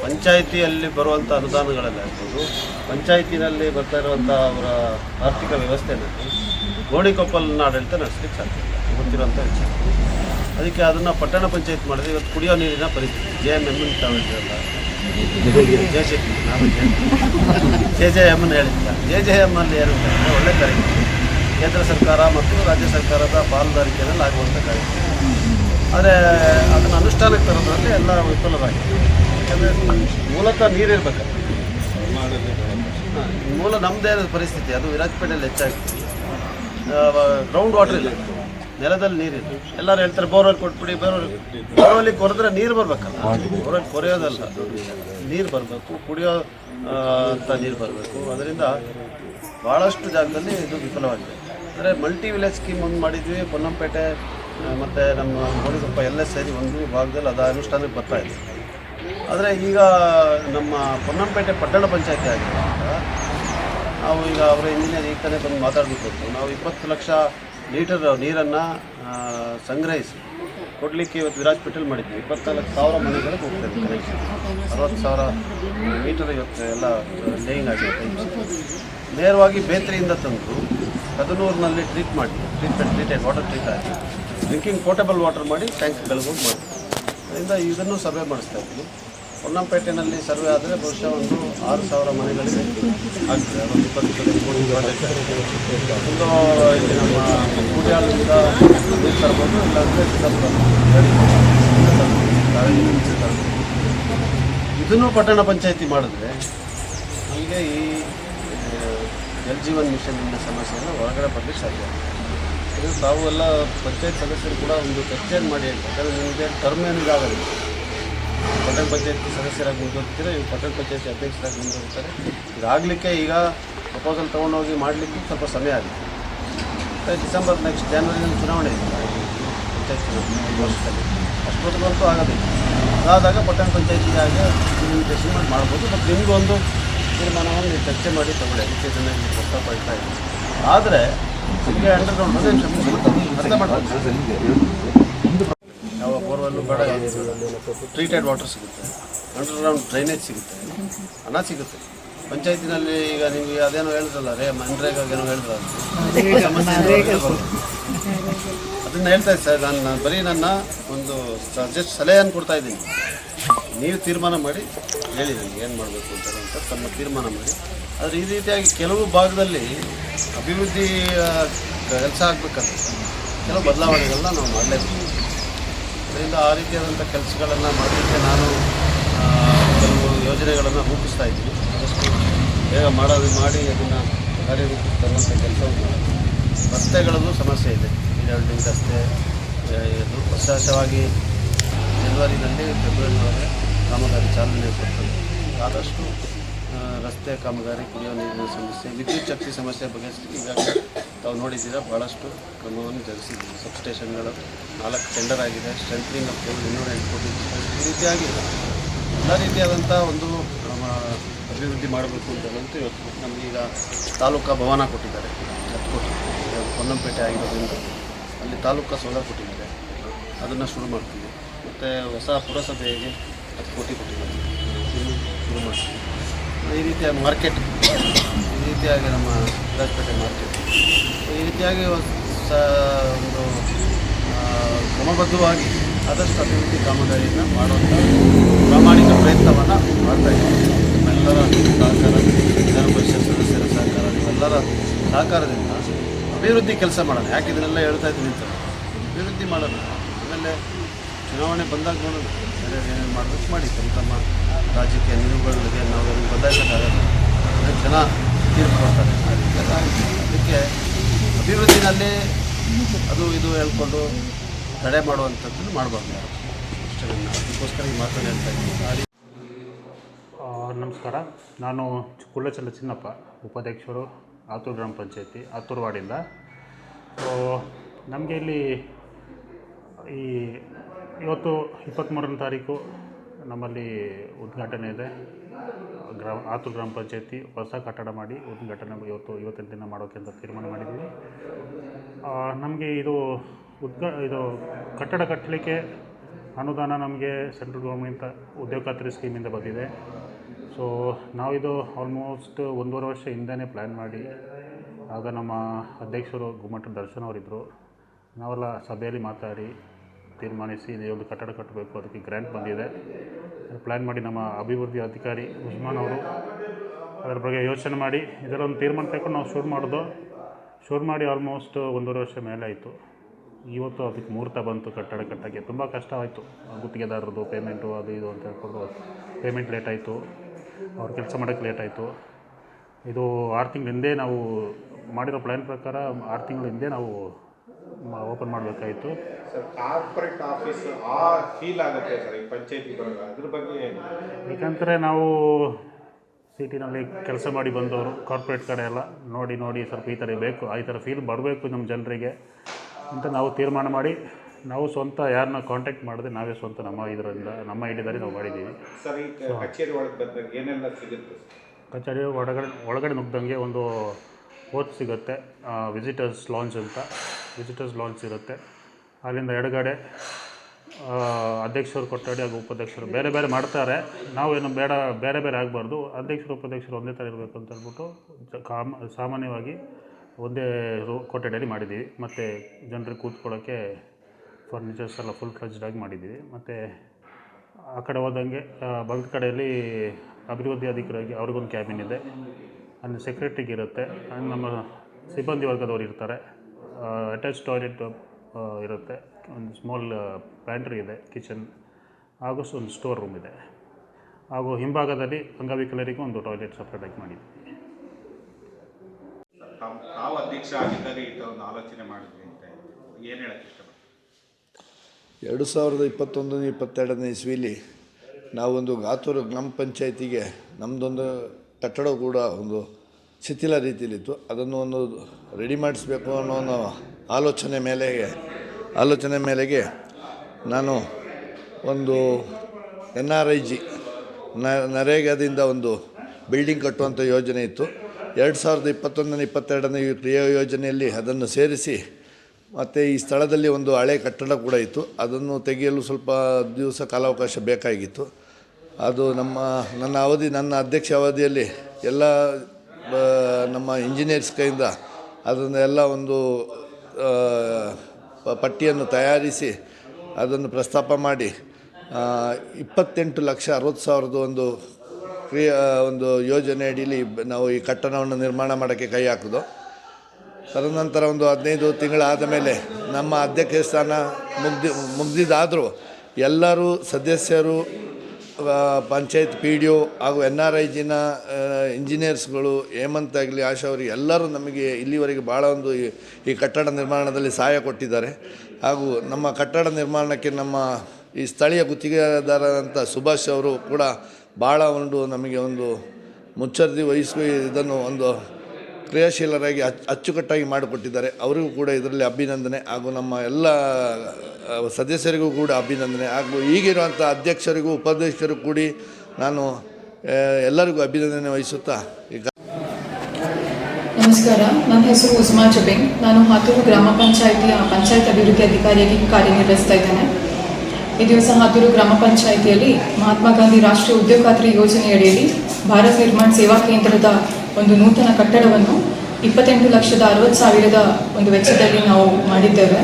ಪಂಚಾಯಿತಿಯಲ್ಲಿ ಬರುವಂಥ ಅನುದಾನಗಳಲ್ಲಾಗ್ಬೋದು ಪಂಚಾಯಿತಿನಲ್ಲಿ ಬರ್ತಾ ಇರುವಂಥ ಅವರ ಆರ್ಥಿಕ ವ್ಯವಸ್ಥೆಯಲ್ಲಿ ಗೋಣಿಕೊಪ್ಪಲಿನ ಆಡಳಿತ ನಡೆಸಲಿಕ್ಕೆ ಸಾಧ್ಯ ಇಲ್ಲ. ಗೊತ್ತಿರುವಂಥ ವಿಚಾರ. ಅದಕ್ಕೆ ಅದನ್ನು ಪಟ್ಟಣ ಪಂಚಾಯತ್ ಮಾಡಿದ್ರೆ ಇವತ್ತು ಕುಡಿಯೋ ನೀರಿನ ಪರಿಸ್ಥಿತಿ. ಜೆ ಎಂ ಎಂ ಅಂತ J J J J M ಹೇಳಿದ್ದ ಜೆ ಜೆ ಎಂ ಅಲ್ಲಿ ಏನಿಲ್ಲ ಅಂದರೆ ಒಳ್ಳೆ ಕಾರ್ಯಕ್ರಮ. ಕೇಂದ್ರ ಸರ್ಕಾರ ಮತ್ತು ರಾಜ್ಯ ಸರ್ಕಾರದ ಪಾಲುದಾರಿಕೆಯಲ್ಲಿ ಆಗುವಂಥ ಕಾರ್ಯಕ್ರಮ. ಆದರೆ ಅದನ್ನು ಅನುಷ್ಠಾನಕ್ಕೆ ತರೋದ್ರಲ್ಲಿ ಎಲ್ಲ ವಿಫಲವಾಗಿದೆ. ಯಾಕಂದರೆ ಮೂಲತಃ ನೀರಿರ್ಬೇಕು ಮೂಲ ನಮ್ಮದೇ ಪರಿಸ್ಥಿತಿ. ಅದು ವಿರಾಜಪೇಟೆಯಲ್ಲಿ ಹೆಚ್ಚಾಗಿದೆ ಗ್ರೌಂಡ್ ವಾಟರ್ ಇಲ್ಲ. ನೆಲದಲ್ಲಿ ನೀರಿಲ್ಲ ಎಲ್ಲರೂ ಹೇಳ್ತಾರೆ, ಬೋರ್ವೆಲ್ ಕೊಟ್ಬಿಡಿ, ಬೋರ್ವೆಲ್ ಬೋರ್ವೆಲ್ಲಿ ಕೊರೆದ್ರೆ ನೀರು ಬರಬೇಕಲ್ಲ. ಬೋರ್ವೆಲ್ ಕೊರೆಯೋದಲ್ಲ. ನೀರು ಬರಬೇಕು, ಕುಡಿಯೋ ಅಂತ ನೀರು ಬರಬೇಕು. ಅದರಿಂದ ಭಾಳಷ್ಟು ಜಾಗದಲ್ಲಿ ಇದು ವಿಫಲವಾಗಿದೆ. ಅಂದರೆ ಮಲ್ಟಿ ವಿಲೇಜ್ ಸ್ಕೀಮ್ ಒಂದು ಮಾಡಿದ್ವಿ, ಪೊನ್ನಂಪೇಟೆ ಮತ್ತು ನಮ್ಮ ಗೋಣಿಕೊಪ್ಪ ಎಲ್ಲ ಸೇರಿ ಒಂದು ಭಾಗದಲ್ಲಿ ಅದು ಅನುಷ್ಠಾನಕ್ಕೆ ಬರ್ತಾ ಇದೆ. ಆದರೆ ಈಗ ನಮ್ಮ ಪೊನ್ನಂಪೇಟೆ ಪಟ್ಟಣ ಪಂಚಾಯತಿ ಆಗಿರೋದ್ರಿಂದ ನಾವು ಈಗ ಅವರ ಇಂಜಿನಿಯರ್ ಈಗ ತಾನೇ ಬಂದು ಮಾತಾಡಬೇಕು ನಾವು ಇಪ್ಪತ್ತು ಲಕ್ಷ ಲೀಟರ್ ನೀರನ್ನು ಸಂಗ್ರಹಿಸಿ ಕೊಡಲಿಕ್ಕೆ ಇವತ್ತು ವಿರಾಜ್ ಪೆಟ್ರೋಲ್ ಮಾಡಿದ್ವಿ. ಇಪ್ಪತ್ನಾಲ್ಕು ಸಾವಿರ ಮನೆಗಳಿಗೆ ಹೋಗ್ತದೆ ಕನೆಕ್ಷನ್ ಅರವತ್ತು ಸಾವಿರ ಮೀಟರ್ ಇವತ್ತು ಎಲ್ಲ ಲೇಯಿಂಗ್ ಆಗಿದೆ. ನೇರವಾಗಿ ಬೇತ್ರಿಯಿಂದ ತಂದು ಕದನೂರಿನಲ್ಲಿ ಟ್ರೀಟ್ ಮಾಡಿ ಟ್ರೀಟ್ಮೆಂಟ್ ಟ್ರೀಟೆಡ್ ವಾಟರ್ ಟ್ರೀಟ್ ಆಗಿ, ಡ್ರಿಂಕಿಂಗ್ ಪೋರ್ಟಬಲ್ ವಾಟರ್ ಮಾಡಿ ಟ್ಯಾಂಕ್ಗಳಿಗೆ ಹೋಗಿ ಮಾಡಿ ಅದರಿಂದ ಇದನ್ನು ಸರ್ವೆ ಮಾಡಿಸ್ತಾ ಇದ್ವಿ. ಹೊನ್ನಂಪೇಟೆನಲ್ಲಿ ಸರ್ವೆ ಆದರೆ ಬಹುಶಃ ಒಂದು ಆರು ಸಾವಿರ ಮನೆಗಳಿಗೆ ಆಗ್ತದೆ. ಒಂದು ಇಲ್ಲಿ ನಮ್ಮ ಕೂಡ್ಯಾಳದಿಂದ ನೀರು ತರ್ಬೋದು, ಇಲ್ಲಾಂದರೆ ಇದನ್ನು ಪಟ್ಟಣ ಪಂಚಾಯತಿ ಮಾಡಿದ್ರೆ ನಮಗೆ ಈ ಜಲ್ ಜೀವನ್ ಮಿಷನ್ನಿನ ಸಮಸ್ಯೆಯನ್ನು ಹೊರಗಡೆ ಬರಲಿಕ್ಕೆ ಸಾಧ್ಯ. ಇದು ತಾವು ಎಲ್ಲ ಪಂಚಾಯತ್ ಸದಸ್ಯರು ಕೂಡ ಒಂದು ಚರ್ಚೆಯನ್ನು ಮಾಡಿ ಯಾಕಂದರೆ ನಿಮಗೆ ಟರ್ಮ್ ಏನಿದೆ ಆಗೋದಿಲ್ಲ ಪಟ್ಟಣ ಪಂಚಾಯತ್ ಸದಸ್ಯರಾಗಿ ಮುಂದುವರ್ತೀರ ಇವು ಪಟ್ಟಣ ಪಂಚಾಯತಿ ಅಧ್ಯಕ್ಷರಾಗಿ ಮುಂದುವರ್ತಾರೆ. ಇದಾಗಲಿಕ್ಕೆ ಈಗ ಪ್ರಪೋಸಲ್ ತೊಗೊಂಡೋಗಿ ಮಾಡಲಿಕ್ಕೆ ಸ್ವಲ್ಪ ಸಮಯ ಆಗುತ್ತೆ ಮತ್ತು ಡಿಸೆಂಬರ್ ನೆಕ್ಸ್ಟ್ ಜಾನ್ವರಿನಲ್ಲಿ ಚುನಾವಣೆ ಇದೆ. ಪಂಚಾಯತ್ ಚುನಾವಣೆ ವರ್ಷದಲ್ಲಿ. ಅಷ್ಟೊತ್ತಿಗಂತೂ ಆಗೋದಿಲ್ಲ ಅದಾದಾಗ ಪಟ್ಟಣ ಪಂಚಾಯತಿಗಾಗಿ ಇನ್ವಿಟೇಷನ್ ಮಾಡಿ ಮಾಡ್ಬೋದು. ಬಟ್ ನಿಮಗೊಂದು ತೀರ್ಮಾನವನ್ನು ನೀವು ಚರ್ಚೆ ಮಾಡಿ ತಗೊಳ್ಳಿ. ಅದಕ್ಕೆ ಇದನ್ನು ಪ್ರಸ್ತಾಪ ಇಡ್ತಾ ಇದ್ದೀನಿ ಆದರೆ ಯಾವ ಬೋರ್ವೆಲ್ಲು ಟ್ರೀಟೆಡ್ ವಾಟರ್ ಸಿಗುತ್ತೆ. ಅಂಡರ್ಗ್ರೌಂಡ್ ಡ್ರೈನೇಜ್ ಸಿಗುತ್ತೆ. ಹಣ ಸಿಗುತ್ತೆ. ಪಂಚಾಯತಿನಲ್ಲಿ ಈಗ ನಿಮಗೆ ಅದೇನೋ ಹೇಳಿದ್ರಲ್ಲ ರೇ ಮನ್ರೇಗಾಗೇನೋ ಹೇಳಿದ್ರಲ್ಲ. ಅದನ್ನು ಹೇಳ್ತಾ ಇದ್ದೆ ಸರ್, ನಾನು ನಾನು ಬರೀ ನನ್ನ ಒಂದು ಸಜೆಸ್ಟ್ ಸಲಹೆಯನ್ನು ಕೊಡ್ತಾ ಇದ್ದೀನಿ. ನೀವು ತೀರ್ಮಾನ ಮಾಡಿ. ಹೇಳಿ ನನಗೆ ಏನು ಮಾಡಬೇಕು ಅಂತ ತಮ್ಮ ತೀರ್ಮಾನ ಮಾಡಿ. ಆದರೆ ಈ ರೀತಿಯಾಗಿ ಕೆಲವು ಭಾಗದಲ್ಲಿ ಅಭಿವೃದ್ಧಿ ಕೆಲಸ ಆಗಬೇಕಂದ್ರೆ ಕೆಲವು ಬದಲಾವಣೆಗಳನ್ನ ನಾವು ಮಾಡಲೇಬೇಕು. ಅದರಿಂದ ಆ ರೀತಿಯಾದಂಥ ಕೆಲಸಗಳನ್ನು ಮಾಡಲಿಕ್ಕೆ ನಾನು ಕೆಲವು ಯೋಜನೆಗಳನ್ನು ರೂಪಿಸ್ತಾ ಇದ್ದೀನಿ. ಆದಷ್ಟು ಬೇಗ ಮಾಡೋದು ಮಾಡಿ, ಅದನ್ನು ಕಾರ್ಯರೂಪಕ್ಕೆ ತರುವಂಥ ಕೆಲಸವನ್ನು ರಸ್ತೆಗಳಲ್ಲೂ ಸಮಸ್ಯೆ ಇದೆ. ಬಿಲ್ಡಿಂಗ್ ರಸ್ತೆ ಇದು ಹೊಸ ಹೊಸವಾಗಿ ಜನವರಿನಲ್ಲಿ ಫೆಬ್ರವರಿವರೆಗೆ ಕಾಮಗಾರಿ ಚಾಲನೆ ಕೊಡ್ತದೆ ಆದಷ್ಟು ರಸ್ತೆ ಕಾಮಗಾರಿ ಕುಡಿಯೋ ನೀರಿನ ಸಮಸ್ಯೆ, ವಿದ್ಯುತ್ ಶಕ್ತಿ ಸಮಸ್ಯೆ ಬಗೆಹರಿಸಲಿಕ್ಕೆ ಈಗಾಗಲೇ ತಾವು ನೋಡಿದ್ದೀರಾ ಭಾಳಷ್ಟು ಕ್ರಮವನ್ನು ಜರುಗಿಸಿದ್ದೀವಿ. ಸಬ್ಸ್ಟೇಷನ್ಗಳು ನಾಲ್ಕು ಟೆಂಡರ್ ಆಗಿದೆ. ಸ್ಟ್ರೆಂತ್ನಿಂಗ್ ಪೋಲ್ ಇನ್ನೂರ ಎಂಟು ಕೋಟಿ ಈ ರೀತಿಯಾಗಿ ಎಲ್ಲ ರೀತಿಯಾದಂಥ ಒಂದು ಅಭಿವೃದ್ಧಿ ಮಾಡಬೇಕು ಅಂತ ಹೇಳಂತೂ ಇವತ್ತು ನಮಗೀಗ ತಾಲೂಕಾ ಭವನ ಕೊಟ್ಟಿದ್ದಾರೆ. ಹತ್ತು ಕೋಟಿ. ಪೊನ್ನಂಪೇಟೆ ಆಗಿರೋದ್ರಿಂದ ಅಲ್ಲಿ ತಾಲೂಕಾ ಸೌಧ ಕೊಟ್ಟಿದ್ದಾರೆ. ಅದನ್ನು ಶುರು ಮಾಡ್ತೀವಿ. ಮತ್ತು ಹೊಸ ಪುರಸಭೆಗೆ ಕೋಟಿ ಇನ್ನು ಶುರು ಮಾಡ್ತೀವಿ. ಈ ರೀತಿಯ ಮಾರ್ಕೆಟ್ ಈ ರೀತಿಯಾಗಿ ನಮ್ಮ ವಿರಾಜಪೇಟೆ ಮಾರ್ಕೆಟ್ ಈ ರೀತಿಯಾಗಿ ಒಂದು ಕ್ರಮಬದ್ಧವಾಗಿ ಆದಷ್ಟು ಅಭಿವೃದ್ಧಿ ಕಾಮಗಾರಿಯನ್ನು ಮಾಡುವಂಥ ಪ್ರಾಮಾಣಿಕ ಪ್ರಯತ್ನವನ್ನು ಮಾಡ್ತಾ ಇದ್ದೀವಿ. ಎಲ್ಲರ ಸಹಕಾರ, ವಿಧಾನ ಪರಿಷತ್ ಸದಸ್ಯರ ಸಹಕಾರ ಇವೆಲ್ಲರ ಸಹಕಾರದಿಂದ ಅಭಿವೃದ್ಧಿ ಕೆಲಸ ಮಾಡೋಣ. ಯಾಕೆ ಇದನ್ನೆಲ್ಲ ಹೇಳ್ತಾ ಇದ್ದೀನಿ ಅಂತ. ಅಭಿವೃದ್ಧಿ ಮಾಡೋಣ. ಆಮೇಲೆ ಚುನಾವಣೆ ಬಂದಾಗ ನೋಡೋಣ. ಏನೇನು ಮಾಡಬೇಕು ಮಾಡಿ ತಮ್ಮ ತಮ್ಮ ರಾಜಕೀಯ ನಿಲುವುಗಳಿಗೆ ನಾವು ಬದಲಾಯಿಸೋಕ್ಕಾಗಲ್ಲ. ಜನ ತೀರ್ಪು ಕೊಡ್ತಾರೆ ಅದಕ್ಕೆ ಅಭಿವೃದ್ಧಿನಲ್ಲಿ ಅದು ಇದು ಹೇಳ್ಕೊಂಡು ತಡೆ ಮಾಡುವಂಥದ್ದನ್ನು ಮಾಡಬಾರ್ದು ಯಾರು ಅಷ್ಟೇ ಅದಕ್ಕೋಸ್ಕರ ಈ ಮಾತನ್ನು ಹೇಳ್ತಾ ನಮಸ್ಕಾರ. ನಾನು ಕುಳ್ಳಚಲ ಚಿನ್ನಪ್ಪ, ಉಪಾಧ್ಯಕ್ಷರು, ಆತೂರು ಗ್ರಾಮ ಪಂಚಾಯತಿ, ಆತೂರು ವಾರ್ಡಿಂದ. ನಮಗೆ ಇಲ್ಲಿ ಈ ಇವತ್ತು ಇಪ್ಪತ್ತ್ಮೂರನೇ ತಾರೀಕು ನಮ್ಮಲ್ಲಿ ಉದ್ಘಾಟನೆ ಇದೆ. ಗ್ರಾಮ ಆತು ಗ್ರಾಮ ಪಂಚಾಯತಿ ಹೊಸ ಕಟ್ಟಡ ಮಾಡಿ ಉದ್ಘಾಟನೆ ಇವತ್ತು ಇವತ್ತಿನ ದಿನ ಮಾಡೋಕ್ಕೆ ಅಂತ ತೀರ್ಮಾನ ಮಾಡಿದ್ದೀವಿ. ನಮಗೆ ಇದು ಉದ್ಘಾ, ಇದು ಕಟ್ಟಡ ಕಟ್ಟಲಿಕ್ಕೆ ಅನುದಾನ ನಮಗೆ ಸೆಂಟ್ರಲ್ ಗೌರ್ಮೆಂಟ್ ಉದ್ಯೋಗ ಖಾತ್ರಿ ಸ್ಕೀಮಿಂದ ಬಂದಿದೆ. ಸೊ ನಾವಿದು ಆಲ್ಮೋಸ್ಟ್ ಒಂದೂವರೆ ವರ್ಷ ಹಿಂದೆ ಪ್ಲ್ಯಾನ್ ಮಾಡಿ, ಆಗ ನಮ್ಮ ಅಧ್ಯಕ್ಷರು ಗುಮ್ಮಟ ದರ್ಶನ್ ಅವರಿದ್ದರು ನಾವೆಲ್ಲ ಸಭೆಯಲ್ಲಿ ಮಾತಾಡಿ ತೀರ್ಮಾನಿಸಿ ಈ ಒಂದು ಕಟ್ಟಡ ಕಟ್ಟಬೇಕು. ಅದಕ್ಕೆ ಗ್ರ್ಯಾಂಟ್ ಬಂದಿದೆ. ಪ್ಲ್ಯಾನ್ ಮಾಡಿ ನಮ್ಮ ಅಭಿವೃದ್ಧಿ ಅಧಿಕಾರಿ ಉಸ್ಮಾನ್ ಅವರು ಅದರ ಬಗ್ಗೆ ಯೋಚನೆ ಮಾಡಿ. ಇದರೊಂದು ತೀರ್ಮಾನ ತಗೊಂಡು ನಾವು ಶುರು ಮಾಡೋದು. ಶುರು ಮಾಡಿ ಆಲ್ಮೋಸ್ಟ್ ಒಂದೂವರೆ ವರ್ಷ ಮೇಲೆ ಆಯಿತು. ಇವತ್ತು ಅದಕ್ಕೆ ಮುಹೂರ್ತ ಬಂತು ಕಟ್ಟಡ ಕಟ್ಟೋಕ್ಕೆ. ತುಂಬ ಕಷ್ಟವಾಯಿತು ಗುತ್ತಿಗೆದಾರರದು ಪೇಮೆಂಟು ಅದು ಇದು ಅಂತ ಹೇಳ್ಕೊಂಡು ಪೇಮೆಂಟ್ ಲೇಟ್ ಆಯಿತು. ಅವ್ರ ಕೆಲಸ ಮಾಡೋಕ್ಕೆ ಲೇಟ್ ಆಯಿತು. ಇದು ಆರು ತಿಂಗಳ ಹಿಂದೆ ನಾವು ಮಾಡಿರೋ ಪ್ಲ್ಯಾನ್ ಪ್ರಕಾರ ಆರು ತಿಂಗಳ ಹಿಂದೆ ನಾವು ಓಪನ್ ಮಾಡಬೇಕಾಯಿತು. ಸರ್ ಕಾರ್ಪೊರೇಟ್ ಆಫೀಸ್ ಆ ಫೀಲ್ ಆಗುತ್ತೆ ಸರ್ ಈ ಪಂಚಾಯತಿ ಬರೋದು ಅದ್ರ ಬಗ್ಗೆ ಏಕೆಂದರೆ ಯಾಕಂದರೆ ನಾವು ಸಿಟಿನಲ್ಲಿ ಕೆಲಸ ಮಾಡಿ ಬಂದವರು ಕಾರ್ಪೊರೇಟ್ ಕಡೆ ಎಲ್ಲ ನೋಡಿ ನೋಡಿ ಸ್ವಲ್ಪ ಈ ಥರ ಬೇಕು ಈ ಥರ ಫೀಲ್ ಬರಬೇಕು ನಮ್ಮ ಜನರಿಗೆ ಅಂತ ನಾವು ತೀರ್ಮಾನ ಮಾಡಿ ನಾವು ಸ್ವಂತ ಯಾರನ್ನ ಕಾಂಟ್ಯಾಕ್ಟ್ ಮಾಡಿದೆ ನಾವೇ ಸ್ವಂತ ನಮ್ಮ ಇದರಿಂದ ನಮ್ಮ ಐಡಿಯಾದಲ್ಲಿ ನಾವು ಮಾಡಿದ್ದೀವಿ. ಸರ್ ಈ ಕಚೇರಿ ಒಳಗೆ ಬಂದಾಗ ಏನೆಲ್ಲ ಸಿಗುತ್ತೆ ಕಚೇರಿ ಒಳಗಡೆ ಒಳಗಡೆ ನುಗ್ದಂಗೆ ಒಂದು ಕೋಚ್ ಸಿಗುತ್ತೆ ವಿಸಿಟರ್ಸ್ ಲಾಂಚ್ ಅಂತ. ವಿಸಿಟರ್ಸ್ ಲಾಂಚ್ ಇರುತ್ತೆ. ಅಲ್ಲಿಂದ ಎಡಗಡೆ ಅಧ್ಯಕ್ಷರು ಕೊಠಡಿ ಹಾಗೂ ಉಪಾಧ್ಯಕ್ಷರು ಬೇರೆ ಬೇರೆ ಮಾಡ್ತಾರೆ. ನಾವೇನು ಬೇಡ, ಬೇರೆ ಬೇರೆ ಆಗಬಾರ್ದು. ಅಧ್ಯಕ್ಷರು, ಉಪಾಧ್ಯಕ್ಷರು ಒಂದೇ ಥರ ಇರಬೇಕು ಅಂತ ಹೇಳ್ಬಿಟ್ಟು ಕಾಮ, ಸಾಮಾನ್ಯವಾಗಿ ಒಂದೇ ರೂ, ಕೊಠಡಿಯಲ್ಲಿ ಮಾಡಿದ್ದೀವಿ. ಮತ್ತು ಜನರಿಗೆ ಕೂತ್ಕೊಳ್ಳೋಕ್ಕೆ ಫರ್ನಿಚರ್ಸ್ ಎಲ್ಲ ಫುಲ್ ಫ್ಲಜ್ಡ್ ಆಗಿ ಮಾಡಿದ್ದೀವಿ. ಮತ್ತು ಆ ಕಡೆ ಹೋದಂಗೆ ಬಂದ ಕಡೆಯಲ್ಲಿ ಅಭಿವೃದ್ಧಿ ಅಧಿಕಾರಿಗೆ ಅವ್ರಿಗೊಂದು ಕ್ಯಾಬಿನ್ ಇದೆ. ಅಲ್ಲಿ ಸೆಕ್ರೆಟ್ರಿಗೆ ಇರುತ್ತೆ. ನಮ್ಮ ಸಿಬ್ಬಂದಿ ವರ್ಗದವ್ರು ಇರ್ತಾರೆ. ಅಟ್ಯಾಚ್ ಟಾಯ್ಲೆಟ್ ಇರುತ್ತೆ. ಒಂದು ಸ್ಮಾಲ್ ಪ್ಯಾಂಟ್ರಿ ಇದೆ ಕಿಚನ್ ಹಾಗೂ ಒಂದು ಸ್ಟೋರ್ ರೂಮ್ ಇದೆ. ಹಾಗೂ ಹಿಂಭಾಗದಲ್ಲಿ ಅಂಗವಿಕಲರಿಗೂ ಒಂದು ಟಾಯ್ಲೆಟ್ ಸಪ್ರೇಟಾಗಿ ಮಾಡಿದ್ವಿ. ತಾವು ತಾವು ಅಧ್ಯಕ್ಷ ಆಗಿದ್ದಾಗ ಒಂದು ಆಲೋಚನೆ ಮಾಡಿದ್ವಿ ಅಂತ ಏನು ಹೇಳಕ್ಕೆ ಇಷ್ಟಪಡ್ತೀನಿ ಎರಡು ಸಾವಿರದ ಇಪ್ಪತ್ತೊಂದನೇ ಇಪ್ಪತ್ತೆರಡನೇ ಇಸ್ವಿಲಿ ನಾವೊಂದು ಗಾತೂರು ಗ್ರಾಮ ಪಂಚಾಯತಿಗೆ ನಮ್ಮದೊಂದು ಕಟ್ಟಡ ಕೂಡ ಒಂದು ಶಿಥಿಲ ರೀತಿಯಲ್ಲಿತ್ತು. ಅದನ್ನು ಒಂದು ರೆಡಿ ಮಾಡಿಸ್ಬೇಕು ಅನ್ನೋ ಒಂದು ಆಲೋಚನೆ ಮೇಲೆಗೆ ಆಲೋಚನೆ ಮೇಲೆಗೆ ನಾನು ಒಂದು ಎನ್ ಆರ್ ಐ ಜಿ ನರೇಗಾದಿಂದ ಒಂದು ಬಿಲ್ಡಿಂಗ್ ಕಟ್ಟುವಂಥ ಯೋಜನೆ ಇತ್ತು. ಎರಡು ಸಾವಿರದ ಇಪ್ಪತ್ತೊಂದನೇ ಇಪ್ಪತ್ತೆರಡನೇ ಕ್ರಿಯಾ ಯೋಜನೆಯಲ್ಲಿ ಅದನ್ನು ಸೇರಿಸಿ ಮತ್ತು ಈ ಸ್ಥಳದಲ್ಲಿ ಒಂದು ಹಳೆ ಕಟ್ಟಡ ಕೂಡ ಇತ್ತು. ಅದನ್ನು ತೆಗೆಯಲು ಸ್ವಲ್ಪ ದಿವಸ ಕಾಲಾವಕಾಶ ಬೇಕಾಗಿತ್ತು. ಅದು ನಮ್ಮ, ನನ್ನ ಅವಧಿ, ನನ್ನ ಅಧ್ಯಕ್ಷ ಅವಧಿಯಲ್ಲಿ ಎಲ್ಲ ನಮ್ಮ ಇಂಜಿನಿಯರ್ಸ್ ಕೈಯಿಂದ ಅದನ್ನೆಲ್ಲ ಒಂದು ಪಟ್ಟಿಯನ್ನು ತಯಾರಿಸಿ ಅದನ್ನು ಪ್ರಸ್ತಾಪ ಮಾಡಿ ಇಪ್ಪತ್ತೆಂಟು ಲಕ್ಷ ಅರವತ್ತು ಸಾವಿರದ ಒಂದು ಕ್ರಿಯಾ, ಒಂದು ಯೋಜನೆ ಅಡಿಯಲ್ಲಿ ನಾವು ಈ ಕಟ್ಟಡವನ್ನು ನಿರ್ಮಾಣ ಮಾಡೋಕ್ಕೆ ಕೈ ಹಾಕೋದು. ತದನಂತರ ಒಂದು ಹದಿನೈದು ತಿಂಗಳಾದ ಮೇಲೆ ನಮ್ಮ ಅಧ್ಯಕ್ಷ ಸ್ಥಾನ ಮುಗ್ದಿ ಮುಗ್ದಿದ್ದಾದರೂ ಎಲ್ಲರೂ ಸದಸ್ಯರು ಪಂಚಾಯತ್ ಪಿ ಡಿ ಒ ಹಾಗೂ ಎನ್ ಆರ್ ಐ ಜಿನ ಇಂಜಿನಿಯರ್ಸ್ಗಳು ಹೇಮಂತ್ ಆಗಲಿ, ಆಶಾ ಅವರು ಎಲ್ಲರೂ ನಮಗೆ ಇಲ್ಲಿವರೆಗೆ ಭಾಳ ಒಂದು ಈ- ಕಟ್ಟಡ ನಿರ್ಮಾಣದಲ್ಲಿ ಸಹಾಯ ಕೊಟ್ಟಿದ್ದಾರೆ. ಹಾಗೂ ನಮ್ಮ ಕಟ್ಟಡ ನಿರ್ಮಾಣಕ್ಕೆ ನಮ್ಮ ಈ ಸ್ಥಳೀಯ ಗುತ್ತಿಗೆದಾರರಂಥ ಸುಭಾಷ್ ಅವರು ಕೂಡ ಭಾಳ ಒಂದು ನಮಗೆ ಒಂದು ಮುಚ್ಚರ್ದಿ ವಹಿಸಿ ಇದನ್ನು ಒಂದು ಕ್ರಿಯಾಶೀಲರಾಗಿ ಅಚ್ಚು ಅಚ್ಚುಕಟ್ಟಾಗಿ ಮಾಡಿಕೊಟ್ಟಿದ್ದಾರೆ. ಅವರಿಗೂ ಕೂಡ ಇದರಲ್ಲಿ ಅಭಿನಂದನೆ ಹಾಗೂ ನಮ್ಮ ಎಲ್ಲ ಸದಸ್ಯರಿಗೂ ಕೂಡ ಅಭಿನಂದನೆ ಹಾಗೂ ಈಗಿರುವಂಥ ಅಧ್ಯಕ್ಷರಿಗೂ ಉಪಾಧ್ಯಕ್ಷರಿಗೂ ಕೂಡಿ ನಾನು ಎಲ್ಲರಿಗೂ ಅಭಿನಂದನೆ ವಹಿಸುತ್ತಾ ಈಗ ನಮಸ್ಕಾರ. ನನ್ನ ಹೆಸರು ಉಸ್ಮಾ ಜಬಿಂಗ್ ನಾನು ಹಾತೂರು ಗ್ರಾಮ ಪಂಚಾಯಿತಿಯ ಪಂಚಾಯತ್ ಅಭಿವೃದ್ಧಿ ಅಧಿಕಾರಿಯಾಗಿ ಕಾರ್ಯನಿರ್ವಹಿಸ್ತಾ ಇದ್ದೇನೆ. ಈ ದಿವಸ ಹಾತೂರು ಗ್ರಾಮ ಪಂಚಾಯಿತಿಯಲ್ಲಿ ಮಹಾತ್ಮ ಗಾಂಧಿ ರಾಷ್ಟ್ರೀಯ ಉದ್ಯೋಗ ಖಾತ್ರಿ ಯೋಜನೆಯಡಿಯಲ್ಲಿ ಭಾರತ್ ನಿರ್ಮಾಣ ಸೇವಾ ಕೇಂದ್ರದ ಒಂದು ನೂತನ ಕಟ್ಟಡವನ್ನು ಇಪ್ಪತ್ತೆಂಟು ಲಕ್ಷದ ಅರವತ್ತು ಸಾವಿರದ ಒಂದು ವೆಚ್ಚದಲ್ಲಿ ನಾವು ಮಾಡಿದ್ದೇವೆ.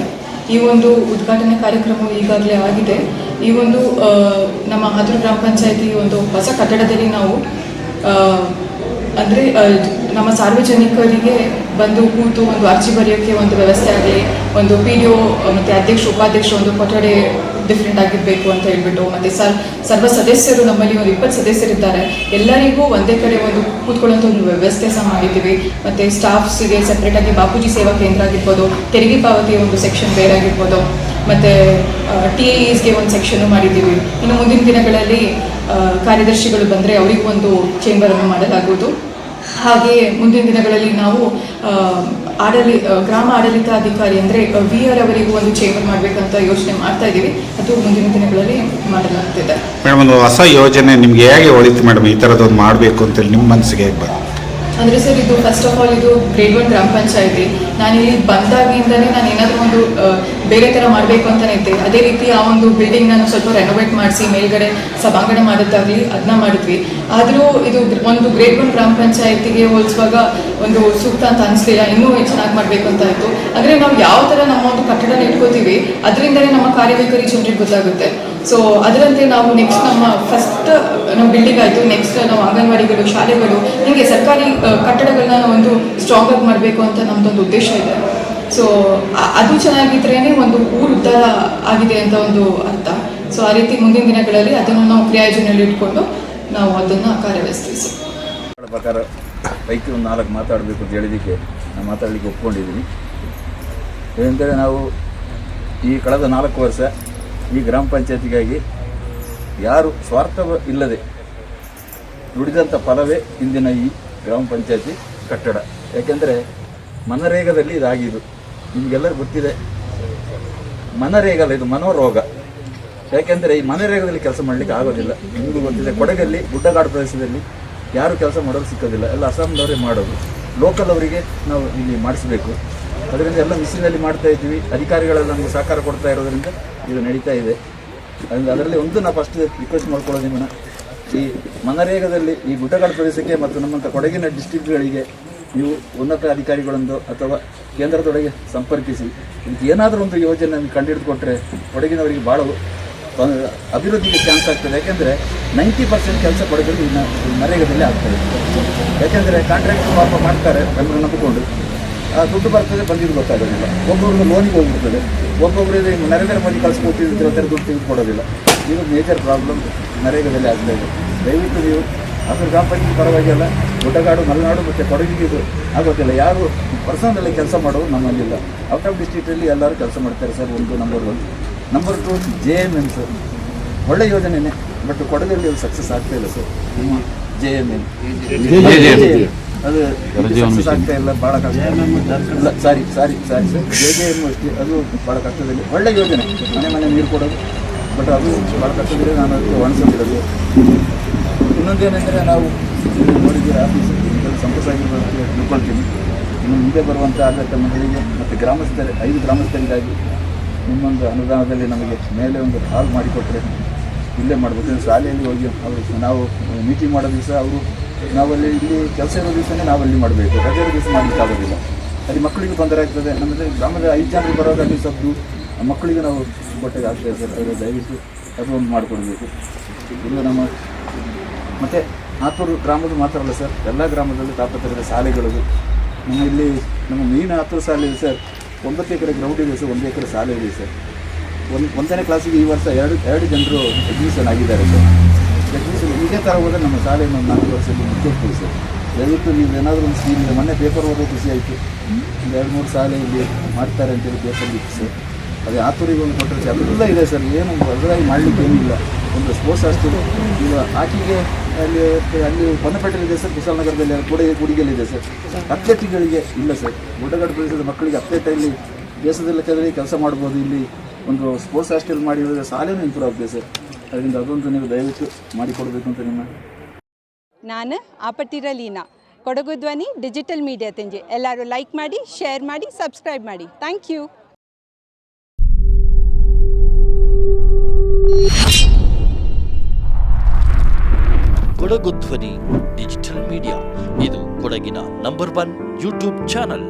ಈ ಒಂದು ಉದ್ಘಾಟನೆ ಕಾರ್ಯಕ್ರಮವು ಈಗಾಗಲೇ ಆಗಿದೆ. ಈ ಒಂದು ನಮ್ಮ ಹದರು ಗ್ರಾಮ ಪಂಚಾಯತಿ ಒಂದು ಹೊಸ ಕಟ್ಟಡದಲ್ಲಿ ನಾವು ಅಂದರೆ ನಮ್ಮ ಸಾರ್ವಜನಿಕರಿಗೆ ಬಂದು ಕೂತು ಒಂದು ಅರ್ಜಿ ಬರೆಯೋಕ್ಕೆ ಒಂದು ವ್ಯವಸ್ಥೆ ಆಗಲಿ, ಒಂದು ಪಿ ಡಿ ಒ ಮತ್ತು ಅಧ್ಯಕ್ಷ, ಉಪಾಧ್ಯಕ್ಷ ಒಂದು ಕೊಠಡಿ ಡಿಫ್ರೆಂಟ್ ಆಗಿರಬೇಕು ಅಂತ ಹೇಳ್ಬಿಟ್ಟು ಮತ್ತು ಸರ್, ಸರ್ವ ಸದಸ್ಯರು ನಮ್ಮಲ್ಲಿ ಒಂದು ಇಪ್ಪತ್ತು ಸದಸ್ಯರಿದ್ದಾರೆ. ಎಲ್ಲರಿಗೂ ಒಂದೇ ಕಡೆ ಒಂದು ಕೂತ್ಕೊಳ್ಳೋಂಥ ಒಂದು ವ್ಯವಸ್ಥೆ ಸಹ ಮಾಡಿದ್ದೀವಿ. ಮತ್ತು ಸ್ಟಾಫ್ಸಿಗೆ ಸಪ್ರೇಟಾಗಿ ಬಾಪೂಜಿ ಸೇವಾ ಕೇಂದ್ರ ಆಗಿರ್ಬೋದು, ತೆರಿಗೆ ಪಾವತಿಯ ಒಂದು ಸೆಕ್ಷನ್ ಬೇರೆ ಆಗಿರ್ಬೋದು, ಮತ್ತು ಟಿ ಎಸ್ಗೆ ಒಂದು ಸೆಕ್ಷನ್ನು ಮಾಡಿದ್ದೀವಿ. ಇನ್ನು ಮುಂದಿನ ದಿನಗಳಲ್ಲಿ ಕಾರ್ಯದರ್ಶಿಗಳು ಬಂದರೆ ಅವರಿಗೂ ಒಂದು ಚೇಂಬರನ್ನು ಮಾಡಲಾಗುವುದು. ಹಾಗೆಯೇ ಮುಂದಿನ ದಿನಗಳಲ್ಲಿ ನಾವು ಆಡಳಿ ಗ್ರಾಮ ಆಡಳಿತಾಧಿಕಾರಿ ಅಂದರೆ ವಿ ಆರ್ ಅವರಿಗೂ ಒಂದು ಚೇಂಬರ್ ಮಾಡಬೇಕಂತ ಯೋಚನೆ ಮಾಡ್ತಾ ಇದ್ದೀವಿ. ಅದು ಮುಂದಿನ ದಿನಗಳಲ್ಲಿ ಮಾಡಲಾಗ್ತಿದೆ. ಮೇಡಮ್, ಒಂದು ಹೊಸ ಯೋಜನೆ ನಿಮ್ಗೆ ಹೇಗೆ ಒಳಿತು ಮೇಡಮ್, ಈ ಥರದೊಂದು ಮಾಡಬೇಕು ಅಂತೇಳಿ ನಿಮ್ಮ ಮನಸ್ಸಿಗೆ ಹೇಗೆ ಬಂತು? ಅಂದರೆ ಸರ್ ಇದು ಫಸ್ಟ್ ಆಫ್ ಆಲ್ ಇದು ಗ್ರೇಡ್ ಒನ್ ಗ್ರಾಮ ಪಂಚಾಯತಿ. ನಾನು ಇಲ್ಲಿ ಬಂದಾಗಿಂದನೇ ನಾನು ಏನಾದರೂ ಒಂದು ಬೇರೆ ಥರ ಮಾಡಬೇಕು ಅಂತಲೇ ಇದ್ದೆ. ಅದೇ ರೀತಿ ಆ ಒಂದು ಬಿಲ್ಡಿಂಗ್ ನಾನು ಸ್ವಲ್ಪ ರೆನೋವೇಟ್ ಮಾಡಿಸಿ, ಮೇಲ್ಗಡೆ ಸಭಾಂಗಣ ಮಾಡೋದಾಗಲಿ ಅದನ್ನ ಮಾಡಿದ್ವಿ. ಆದರೂ ಇದು ಒಂದು ಗ್ರೇಡ್ ಒನ್ ಗ್ರಾಮ ಪಂಚಾಯತಿಗೆ ಹೋಲಿಸುವಾಗ ಒಂದು ಸೂಕ್ತ ಅಂತ ಅನಿಸ್ಲಿಲ್ಲ. ಇನ್ನೂ ಚೆನ್ನಾಗಿ ಮಾಡಬೇಕು ಅಂತ ಇತ್ತು. ಅಂದರೆ ನಾವು ಯಾವ ಥರ ನಮ್ಮ ಒಂದು ಕಟ್ಟಡ ಇಟ್ಕೋತೀವಿ, ಅದರಿಂದಲೇ ನಮ್ಮ ಕಾರ್ಯವೈಖರಿ ಜನರಿಗೆ ಗೊತ್ತಾಗುತ್ತೆ. ಸೊ ಅದರಂತೆ ನಾವು ನೆಕ್ಸ್ಟ್ ನಮ್ಮ ಫಸ್ಟ್ ನಮ್ಮ ಬಿಲ್ಡಿಂಗ್ ಆಯಿತು. ನೆಕ್ಸ್ಟ್ ನಾವು ಅಂಗನವಾಡಿಗಳು, ಶಾಲೆಗಳು, ಹೀಗೆ ಸರ್ಕಾರಿ ಕಟ್ಟಡಗಳನ್ನ ಒಂದು ಸ್ಟ್ರಾಂಗ್ ಆಗಿ ಮಾಡಬೇಕು ಅಂತ ನಮ್ಮದೊಂದು ಉದ್ದೇಶ ಇದೆ. ಸೊ ಅದು ಚೆನ್ನಾಗಿದ್ರೇ ಒಂದು ಊರು ಉದ್ಧಾರ ಆಗಿದೆ ಅಂತ ಒಂದು ಅರ್ಥ. ಸೊ ಆ ರೀತಿ ಮುಂದಿನ ದಿನಗಳಲ್ಲಿ ಅದನ್ನು ನಾವು ಕ್ರಿಯಾಯೋಜನೆಯಲ್ಲಿ ಇಟ್ಕೊಂಡು ನಾವು ಅದನ್ನು ಕಾರ್ಯವಹಿಸ್ತೀವಿ ಪ್ರಕಾರ ರೈತರು ನಾಲ್ಕು ಮಾತಾಡಬೇಕು ಅಂತ ಹೇಳಿದಕ್ಕೆ ನಾನು ಮಾತಾಡಲಿಕ್ಕೆ ಒಪ್ಕೊಂಡಿದ್ದೀನಿ. ಏನೆಂದರೆ ನಾವು ಈ ಕಳೆದ ನಾಲ್ಕು ವರ್ಷ ಈ ಗ್ರಾಮ ಪಂಚಾಯತಿಗಾಗಿ ಯಾರು ಸ್ವಾರ್ಥ ಇಲ್ಲದೆ ದುಡಿದಂಥ ಫಲವೇ ಇಂದಿನ ಈ ಗ್ರಾಮ ಪಂಚಾಯತಿ ಕಟ್ಟಡ. ಯಾಕೆಂದರೆ ಮನರೇಗದಲ್ಲಿ ಇದಾಗಿದ್ದು. ನಿಮಗೆಲ್ಲರೂ ಗೊತ್ತಿದೆ, ಮನರೇಗಲ್ಲ, ಇದು ಮನೋರೋಗ. ಯಾಕೆಂದರೆ ಈ ಮನರೇಗದಲ್ಲಿ ಕೆಲಸ ಮಾಡಲಿಕ್ಕೆ ಆಗೋದಿಲ್ಲ. ನಿಮಗೂ ಗೊತ್ತಿದೆ, ಕೊಡಗಲ್ಲಿ, ಗುಡ್ಡಗಾಡು ಪ್ರದೇಶದಲ್ಲಿ ಯಾರು ಕೆಲಸ ಮಾಡೋದು ಸಿಕ್ಕೋದಿಲ್ಲ. ಎಲ್ಲ ಅಸ್ಸಾಂನವರೇ ಮಾಡೋದು. ಲೋಕಲ್ ಅವರಿಗೆ ನಾವು ಇಲ್ಲಿ ಮಾಡಿಸಬೇಕು. ಅದರಿಂದ ಎಲ್ಲ ಮಿಷಿನಲ್ಲಿ ಮಾಡ್ತಾ ಇದ್ದೀವಿ. ಅಧಿಕಾರಿಗಳೆಲ್ಲ ನಮಗೆ ಸಹಕಾರ ಕೊಡ್ತಾ ಇರೋದ್ರಿಂದ ಇದು ನಡೀತಾ ಇದೆ. ಅದರಿಂದ ಅದರಲ್ಲಿ ಒಂದು ನಾವು ಫಸ್ಟ್ ರಿಕ್ವೆಸ್ಟ್ ಮಾಡ್ಕೊಳ್ಳೋದು ನಿಮ್ಮನ್ನ. ಈ ಮನರೇಗದಲ್ಲಿ ಈ ಗುಡ್ಡಗಾಡು ಪ್ರದೇಶಕ್ಕೆ ಮತ್ತು ನಮ್ಮಂಥ ಕೊಡಗಿನ ಡಿಸ್ಟ್ರಿಕ್ಟ್ಗಳಿಗೆ ನೀವು ಉನ್ನತ ಅಧಿಕಾರಿಗಳೊಂದು ಅಥವಾ ಕೇಂದ್ರದೊಳಗೆ ಸಂಪರ್ಕಿಸಿ. ಇದಕ್ಕೆ ಏನಾದರೂ ಒಂದು ಯೋಜನೆ ಕಂಡುಹಿಡಿದು ಕೊಟ್ಟರೆ ಕೊಡಗಿನವರಿಗೆ ಭಾಳ ಅಭಿವೃದ್ಧಿಗೆ ಚಾನ್ಸ್ ಆಗ್ತದೆ. ಯಾಕೆಂದರೆ ನೈಂಟಿ ಪರ್ಸೆಂಟ್ ಕೆಲಸ ಕೊಡಗಲ್ಲಿ ಇನ್ನು ಆಗ್ತದೆ. ಯಾಕೆಂದರೆ ಕಾಂಟ್ರಾಕ್ಟ್ ಪಾಪ ಮಾಡ್ತಾರೆ ನಮ್ಮನ್ನು ನಂಬಿಕೊಂಡು. ದುಡ್ಡು ಬರ್ತದೆ ಬಂದಿದ್ದು ಗೊತ್ತಾಗೋದಿಲ್ಲ. ಒಬ್ಬೊಬ್ರು ಲೋನಿಗೆ ಹೋಗ್ಬಿಡ್ತದೆ. ಒಬ್ಬೊಬ್ಬರಿಗೆ ನರೇಂದ್ರ ಮೋದಿ ಕಳಿಸ್ಕೊಟ್ಟಿದ್ರೆ ಥರ ದುಡ್ಡು ತೆಗೆದುಕೊಡೋದಿಲ್ಲ ಇದು ಮೇಜರ್ ಪ್ರಾಬ್ಲಮ್ ನರೇಗದಲ್ಲಿ ಆಗ್ತಾ ಇದೆ. ದಯವಿಟ್ಟು ನೀವು ಅದ್ರ ಗ್ರಾಮ ಪರವಾಗಿಲ್ಲ ಗುಡ್ಡಗಾಡು ಮಲೆನಾಡು ಮತ್ತು ಕೊಡಗಿಗೆ ಇದು ಆಗೋದಿಲ್ಲ. ಯಾರು ಪರ್ಸನಲ್ಲಿ ಕೆಲಸ ಮಾಡೋರು ನಮ್ಮಲ್ಲಿಲ್ಲ. ಔಟ್ ಆಫ್ ಡಿಸ್ಟ್ರಿಕ್ಟಲ್ಲಿ ಎಲ್ಲರೂ ಕೆಲಸ ಮಾಡ್ತಾರೆ ಸರ್ ಒಂದು number one number two J M N sir ಒಳ್ಳೆ ಯೋಜನೆನೇ ಬಟ್ ಕೊಡಗಲ್ಲಿ ಅದು ಸಕ್ಸಸ್ ಆಗ್ತಾ ಇಲ್ಲ ಸರ್ ಜೆ ಎಂ ಎನ್ ಅದು ಸಕ್ಸಸ್ ಆಗ್ತಾ ಇಲ್ಲ ಭಾಳ ಕಷ್ಟ. ಇಲ್ಲ ಸಾರಿ ಸಾರಿ ಸಾರಿ ಸರ್. ಎಂ ಅಷ್ಟೇ ಅದು ಭಾಳ ಕಷ್ಟದಲ್ಲಿ. ಒಳ್ಳೆ ಯೋಜನೆ. ಮನೆ ಮನೆ ನೀರು ಕೊಡೋದು. ಬಟ್ ಅದು ಭಾಳ ಕಷ್ಟದಲ್ಲಿ ನಾನು ಅದಕ್ಕೆ ಒಣಸೋದಿರೋದು ಇನ್ನೊಂದೇನೆಂದರೆ ನಾವು ನೋಡಿದ್ದೀರ ಆಫೀಸ್ ಅಂತ ತಿಳ್ಕೊಳ್ತೀನಿ ಇನ್ನು ಮುಂದೆ ಬರುವಂಥ ಆಡಳಿತ ಮಂಡಳಿಗೆ ಮತ್ತು ಗ್ರಾಮಸ್ಥರ ಐದು ಗ್ರಾಮಸ್ಥರಿಗಾಗಿ ನಿಮ್ಮೊಂದು ಅನುದಾನದಲ್ಲಿ ನಮಗೆ ಮೇಲೆ ಒಂದು ಹಾಲ್ ಮಾಡಿಕೊಟ್ರೆ ಇಲ್ಲೇ ಮಾಡಬೇಕು ಶಾಲೆಯಲ್ಲಿ ಹೋಗಿ ಅವರು ನಾವು ಮೀಟಿಂಗ್ ಮಾಡೋ ದಿವಸ ಅವರು ನಾವಲ್ಲಿ ಇಲ್ಲಿ ಕೆಲಸ ಇರೋ ದಿವಸನೇ ನಾವಲ್ಲಿ ಮಾಡಬೇಕು. ರಜೆ ಇರೋ ದಿವಸ ಮಾಡಲಿಕ್ಕೆ ಆಗೋದಿಲ್ಲ. ಅಲ್ಲಿ ಮಕ್ಕಳಿಗೂ ತೊಂದರೆ ಆಗ್ತದೆ. ನಮ್ಮಲ್ಲಿ ಗ್ರಾಮದ ಐದು ಜನರು ಬರೋದು ಅಲ್ಲಿ ಸದ್ದು ಮಕ್ಕಳಿಗೆ ನಾವು ಬಟ್ಟೆಗೆ ಸರ್ ಅದು ದಯವಿಟ್ಟು ಅದು ಒಂದು ಮಾಡಿಕೊಡ್ಬೇಕು. ಇಲ್ಲ ನಮ್ಮ ಮತ್ತು ಆತೂರು ಗ್ರಾಮದ ಮಾತ್ರ ಅಲ್ಲ ಸರ್. ಎಲ್ಲ ಗ್ರಾಮದಲ್ಲೂ ತಾಪತ್ರದ ಶಾಲೆಗಳು ನಮ್ಮ ಇಲ್ಲಿ ನಮ್ಮ ಮೀನು ಆತೂರು ಶಾಲೆ ಇದೆ ಸರ್. ಒಂಬತ್ತು ಎಕರೆ ಗ್ರೌಂಡ್ ಇದೆ ಸರ್. ಒಂದು ಎಕರೆ ಶಾಲೆ ಇದೆ ಸರ್. ಒಂದು ಒಂದನೇ ಕ್ಲಾಸಿಗೆ ಈ ವರ್ಷ ಎರಡು ಎರಡು ಜನರು ಅಡ್ಮಿಷನ್ ಆಗಿದ್ದಾರೆ ಸರ್. ಅಡ್ಮಿಷನ್ ಇದೇ ಥರ ಹೋದರೆ ನಮ್ಮ ಶಾಲೆ ಒಂದು ನಾಲ್ಕು ವರ್ಷದಲ್ಲಿ ಮುಗಿಸ್ತೀವಿ ಸರ್. ದಯವಿಟ್ಟು ನೀವು ಏನಾದರೂ ಒಂದು ಸ್ಕೀಮ್ ಇದೆ. ಮೊನ್ನೆ ಪೇಪರ್ ಓದೋ ಖುಷಿ ಆಯಿತು. ಒಂದು ಎರಡು ಮೂರು ಶಾಲೆ ಇಲ್ಲಿ ಮಾಡ್ತಾರೆ ಅಂತೇಳಿ ಪೇಪರ್ ಇತ್ತು ಸರ್. ಅದು ಆತೂರಿಗೆ ಒಂದು ಕೊಟ್ಟರೆ ಅದೆಲ್ಲ ಇದೆ ಸರ್. ಏನು ಅದರಾಗಿ ಮಾಡಲಿಕ್ಕೆ ಏನಿಲ್ಲ. ಒಂದು ಸ್ಪೋರ್ಟ್ಸ್ ಹಾಸ್ಟೆಲ್ ಈಗ ಆಕೆಗೆ ಅಲ್ಲಿ ಅಲ್ಲಿ ಬನ್ನಪೇಟೆಯಲ್ಲಿ ಸರ್. ಕುಶಾಲನಗರದಲ್ಲಿ ಕೂಡ ಇದೆ ಸರ್. ಅಥ್ಲೆಟ್ಗಳಿಗೆ ಇಲ್ಲ ಸರ್. ಗುಡ್ಡಗಾಡು ಪ್ರದೇಶದ ಮಕ್ಕಳಿಗೆ ಅಥ್ಲೆಟಲ್ಲಿ ದೇಶದಲ್ಲಿ ಕೆಲಸ ಮಾಡ್ಬೋದು. ಇಲ್ಲಿ ಒಂದು ಸ್ಪೋರ್ಟ್ಸ್ ಹಾಸ್ಟೆಲ್ ಮಾಡಿರೋದ್ರೆ ಶಾಲೆನೂ ಇಂಪ್ರೂವ್ ಆಗ್ತದೆ ಸರ್. ಅದರಿಂದ ಅದೊಂದು ನೀವು ದಯವಿಟ್ಟು ಮಾಡಿಕೊಡಬೇಕು ಅಂತ ನಿಮ್ಮ ನಾನು ಆಪಟ್ಟಿರ ಲೀನಾ ಕೊಡಗು ಧ್ವನಿ ಡಿಜಿಟಲ್ ಮೀಡಿಯಾ ತೆಂಜಿ. ಎಲ್ಲರೂ ಲೈಕ್ ಮಾಡಿ ಶೇರ್ ಮಾಡಿ ಸಬ್ಸ್ಕ್ರೈಬ್ ಮಾಡಿ. Thank you. ಕೊಡಗು ಧ್ವನಿ ಡಿಜಿಟಲ್ ಮೀಡಿಯಾ. ಇದು ಕೊಡಗಿನ ನಂಬರ್ ಒನ್ ಯೂಟ್ಯೂಬ್ ಚಾನಲ್.